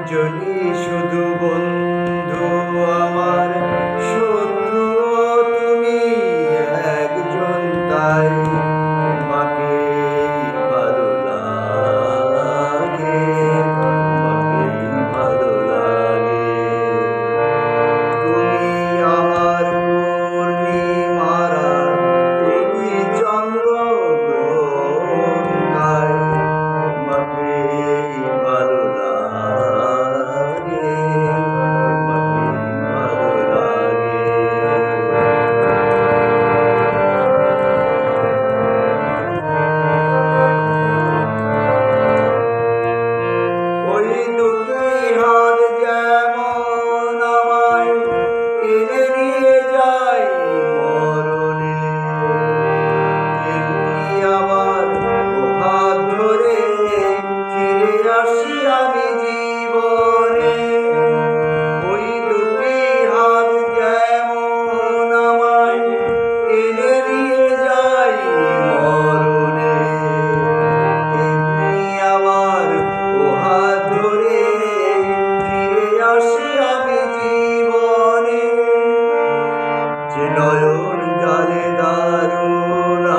একজনই শুধু বন্ধু আমার। জীবনে, ওই দুটি হাত আমায় টেনে নিয়ে যাই মরণে। আমার ওহাত ধরে জীবনে। যে নয়ন জালে দারুণ